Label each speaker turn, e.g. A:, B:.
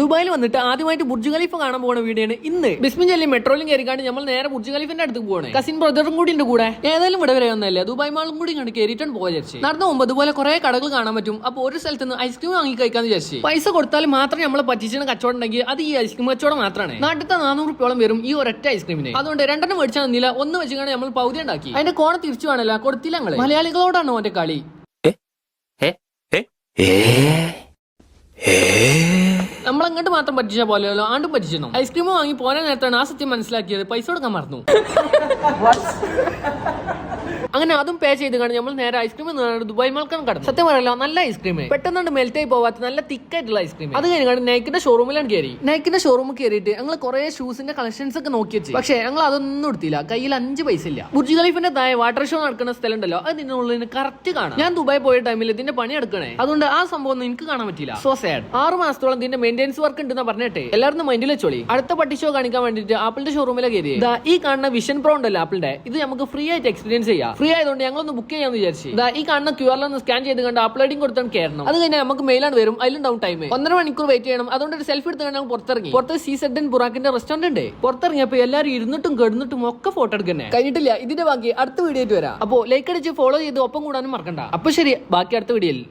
A: ദുബായിൽ വന്നിട്ട് ആദ്യമായിട്ട് ബുർജ് ഖലീഫ കാണാൻ പോകുന്ന വീഡിയോയാണ് ഇന്ന്. ബിസ്മിൻ ജല്ലി മെട്രോയിലും കയറിക്കാണ്ട് നമ്മൾ നേരെ ബുർജ് ഖലീഫിന്റെ അടുത്ത് പോകണേ കസിൻ ബ്രദറും കൂടി ഉണ്ട് കൂടെ. ഏതായാലും ഇവിടെ വരെ ഒന്നല്ല ദുബായ് മാളും കൂടി കണ്ട് കയറിയിട്ടാണ് പോകാൻ വിചാരിച്ചു. നടന്നു പോകുമ്പോൾ ഇതുപോലെ കുറെ കടകൾ കാണാൻ പറ്റും. അപ്പോൾ ഒരു സ്ഥലത്ത് നിന്ന് ഐസ്ക്രീം വാങ്ങി കഴിക്കാന്ന് വിചാരിച്ചു. പൈസ കൊടുത്താൽ മാത്രം നമ്മളെ പറ്റിച്ചിന് കച്ചവടം ഉണ്ടെങ്കിൽ അത് ഈ ഐസ്ക്രീം കച്ചവടം മാത്രമാണ് നാട്ടിലത്തെ നാനൂറ് റുപ്യോളം വരും ഈ ഒരൊറ്റ ഐസ്ക്രീമിന് അതുകൊണ്ട് രണ്ടെണ്ണം മേടിച്ചാൽ നിന്നില്ല. ഒന്ന് വെച്ചുകൊണ്ട് നമ്മൾ പൗതി ഉണ്ടാക്കി. അതിന്റെ കോണ തിരിച്ചു വേണല്ലോ കൊടുത്തില്ല ഞങ്ങൾ മലയാളികളോടാണ് ഓന്റെ കളി? നമ്മളങ്ങോട്ട് മാത്രം പറ്റിച്ച പോലെയല്ലോ ആണ്ടും പറ്റിച്ചു ഐസ്ക്രീം വാങ്ങി പോരാ നേരത്താണ് ആ സത്യം മനസ്സിലാക്കിയത്. പൈസ കൊടുക്കാൻ മറന്നു. അങ്ങനെ അതും പേ ചെയ്ത് കാണും നമ്മൾ നേരെ ഐസ്ക്രീം ദുബായ് മാൽക്കാൻ കടന്നു. സത്യം പറയല്ലോ നല്ല ഐസ്ക്രീം പെട്ടെന്ന് മെൽറ്റ് ആയി പോവാത്ത നല്ല തിക്കായിട്ടുള്ള ഐസ്ക്രീം അത് കഴിഞ്ഞാണ് നൈക്കിന്റെ ഷോറൂമിലാണ് കയറി നൈക്കിന്റെ ഷോറൂമിൽ കയറിയിട്ട് ഞങ്ങൾ കുറെ ഷൂസിന്റെ കളക്ഷൻസ് ഒക്കെ നോക്കി വെച്ചു. പക്ഷേ ഞങ്ങൾ അതൊന്നും എടുത്തില്ല. കയ്യിൽ അഞ്ച് പൈസ ഇല്ല. ബുർജ് ഖലീഫിന്റെ താഴെ വാട്ടർ ഷോ നടക്കുന്ന സ്ഥലം ഉണ്ടല്ലോ അത് ഉള്ളിൽ കറക്റ്റ് കാണാം. ഞാൻ ദുബായ് പോയ ടൈമിൽ ഇതിന്റെ പണി എടുക്കണേ. അതുകൊണ്ട് ആ സംഭവം ഒന്നും എനിക്ക് കാണാൻ പറ്റില്ല സോ സാഡ് ആറ് മാസത്തോളം ഇതിന്റെ മെയിന്റെനൻസ് വർക്ക് ഉണ്ടെന്ന് പറഞ്ഞിട്ട്. എല്ലാവരും മൈൻഡിൽ വെച്ചോളി. അടുത്ത പട്ടി ഷോ കാണിക്കാൻ വേണ്ടിട്ട് ആപ്പിളിന്റെ ഷോറൂമിലെ കയറി ഈ കാണുന്ന വിഷൻ പ്രോ ഉണ്ടല്ലോ ആപ്പിളിന്റെ ഇത് നമുക്ക് ഫ്രീ ആയിട്ട് എക്സ്പീരിയൻസ് ചെയ്യാം. ഫ്രീ ആയതുകൊണ്ട് ഞങ്ങളൊന്ന് ബുക്ക് ചെയ്യാന്ന് വിചാരിച്ചു. ഈ കാണുന്ന ക്യു ആറിൽ ഒന്ന് സ്കാൻ ചെയ്ത് കണ്ട് അപ്ലോഡിംഗ് കൊടുത്താൽ കയറണം അത് കഴിഞ്ഞാൽ നമുക്ക് മെയിലാണ് വരും. അതിലുണ്ടാവും ടൈം ഒന്നര മണിക്കൂർ വെയിറ്റ് ചെയ്യണം. അതുകൊണ്ട് ഒരു സെൽഫി എടുത്ത് ഞങ്ങൾ പുറത്തിറങ്ങി. പുറത്ത് സി സെഡൻ ബുറാക്കിന്റെ റെസ്റ്റോറന്റ് ഉണ്ട്. പുറത്തിറങ്ങിയപ്പോ എല്ലാവരും ഇരുന്നിട്ടും കിടന്നിട്ടും ഒക്കെ ഫോട്ടോ എടുക്കുന്നത് കഴിഞ്ഞിട്ടില്ല. ഇതിന്റെ ബാക്കി അടുത്ത വീഡിയോ ആയിട്ട് വരാം. അപ്പോ ലൈക്ക് അടിച്ച് ഫോളോ ചെയ്ത് ഒപ്പം കൂടാനും മറക്കണ്ട. അപ്പൊ ശരി. ബാക്കി അടുത്ത വീഡിയോയിൽ